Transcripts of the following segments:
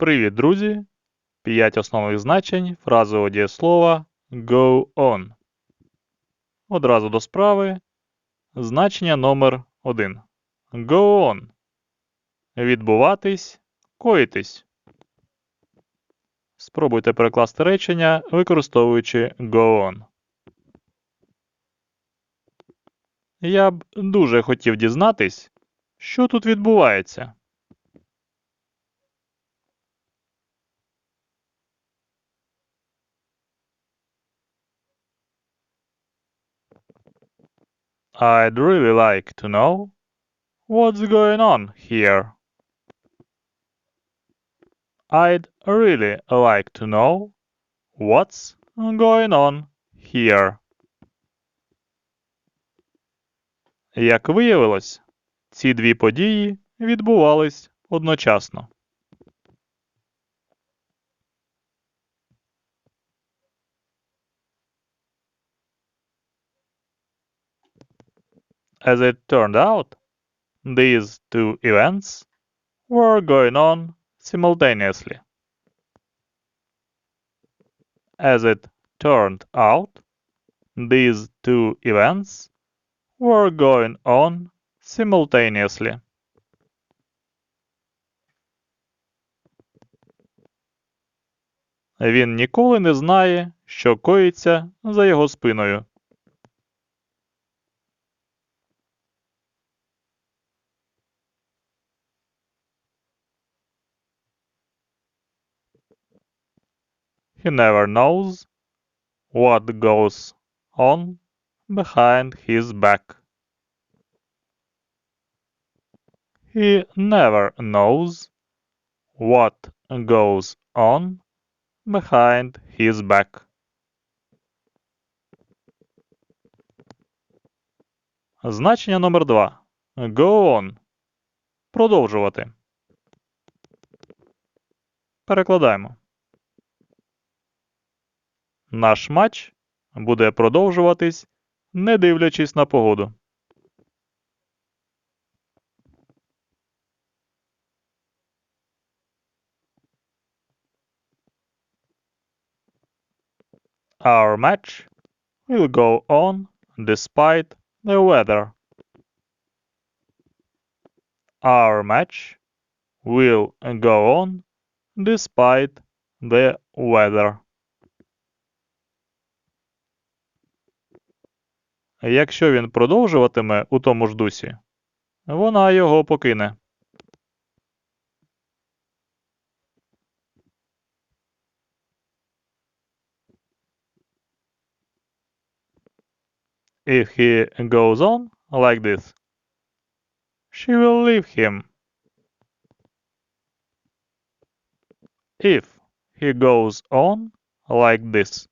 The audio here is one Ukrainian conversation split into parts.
Привіт, друзі! П'ять основних значень фразового дієслова go on. Одразу до справи. Значення номер 1. Go on. Відбуватись, коїтись. Спробуйте перекласти речення, використовуючи go on. Я б дуже хотів дізнатись, що тут відбувається. I'd really like to know what's going on here. I'd really like to know what's going on here. Як виявилось, ці дві події відбувались одночасно. As it turned out, these two events were going on simultaneously. As it turned out, these two events were going on simultaneously. Він ніколи не знає, що коїться за його спиною. He never knows what goes on behind his back. He never knows what goes on behind his back. Значення номер 2. Go on. Продовжувати. Перекладаємо. Наш матч буде продовжуватись, не дивлячись на погоду. Our match will go on despite the weather. Our match will go on despite the weather. Якщо він продовжуватиме у тому ж дусі, вона його покине. If he goes on like this, she will leave him. If he goes on like this,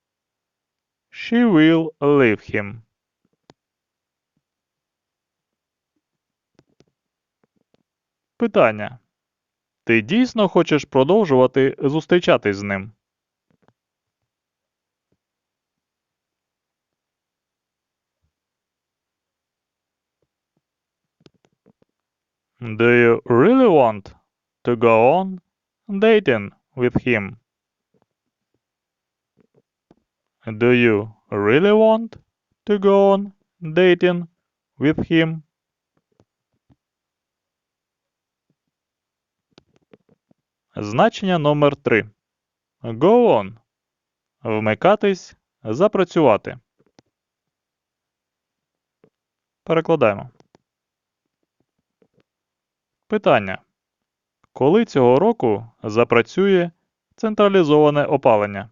she will leave him. Питання. Ти дійсно хочеш продовжувати зустрічатись з ним? Do you really want to go on dating with him? Do you really want to go on dating with him? Значення номер 3. Go on. Вмикатись, запрацювати. Перекладаємо. Питання. Коли цього року запрацює централізоване опалення?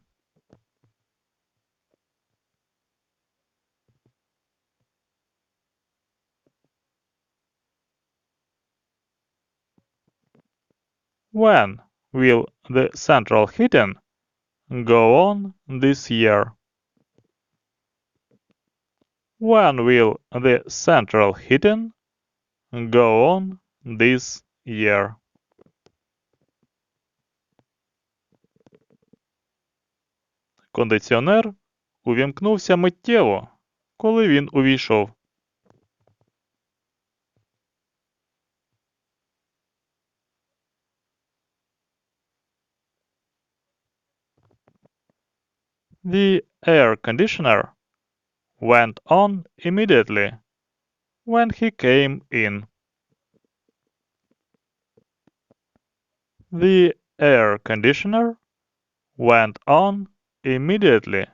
When will the central heating go on this year? When will the central heating go on this year? Кондиціонер увімкнувся миттєво, коли він увійшов. The air conditioner went on immediately when he came in. The air conditioner went on immediately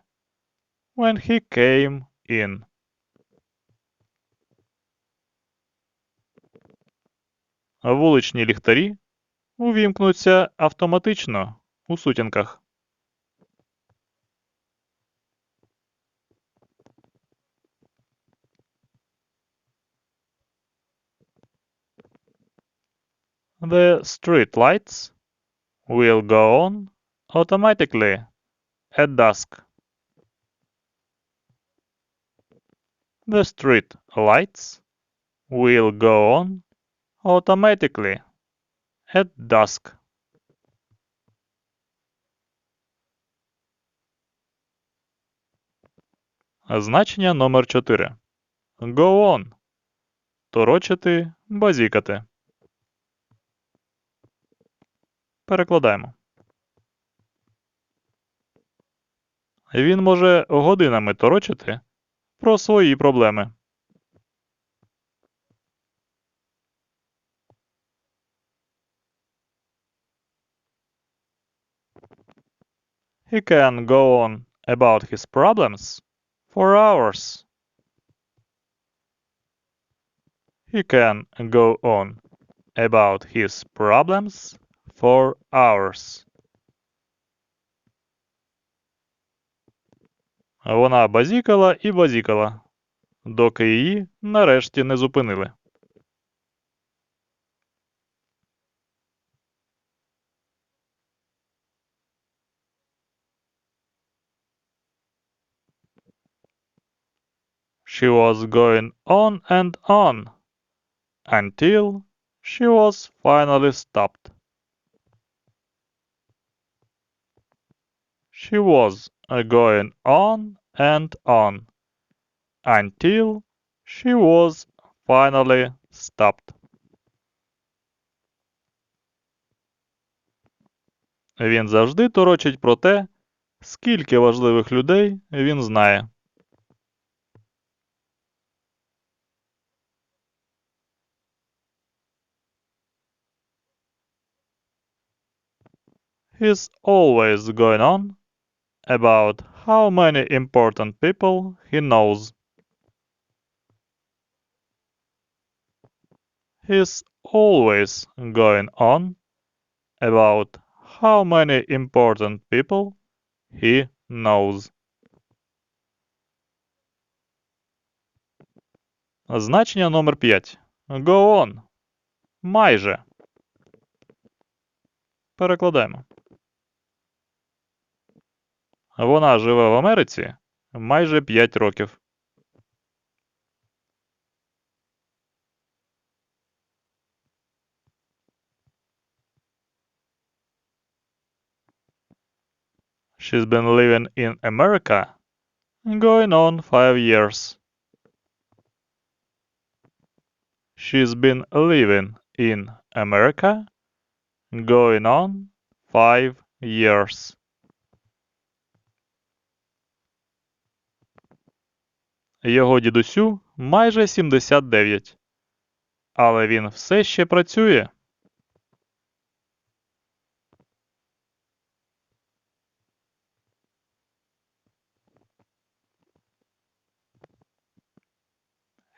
when he came in. Вуличні ліхтарі увімкнуться автоматично у сутінках. The street lights will go on automatically at dusk. The street lights will go on automatically at dusk. Значення номер 4. Go on. Торочити, базікати. Перекладаємо. Він може годинами торочити про свої проблеми. He can go on about his problems for hours. He can go on about his problems for hours. Вона базікала і базікала, доки її нарешті не зупинили. She was going on and on until she was finally stopped. She was going on and on until she was finally stopped. Він завжди торочить про те, скільки важливих людей він знає. He's always going on about how many important people he knows. He's always going on about how many important people he knows. Значення номер 5. Go on. Майже. Перекладаємо. Вона живе в Америці майже 5 років. She's been living in America going on five years. She's been living in America going on five years. Його дідусю майже 79. Але він все ще працює.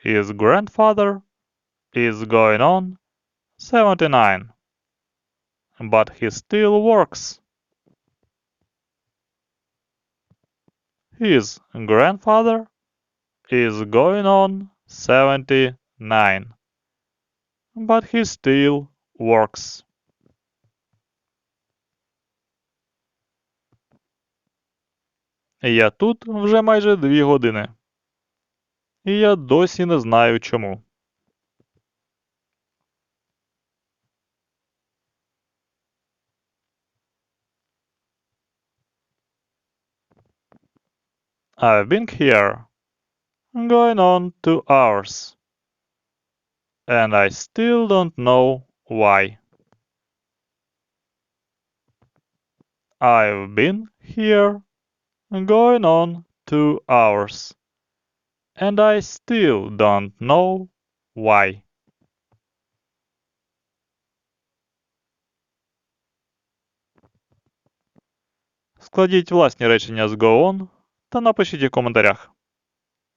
His grandfather is going on 79. But he still works. His grandfather is going on 79. But he still works. Я тут вже майже дві години. І я досі не знаю чому. I've been here going on two hours. And I still don't know why. I've been here Going on two hours. And I still don't know why. Складіть власні речення з go on та напишіть у коментарях.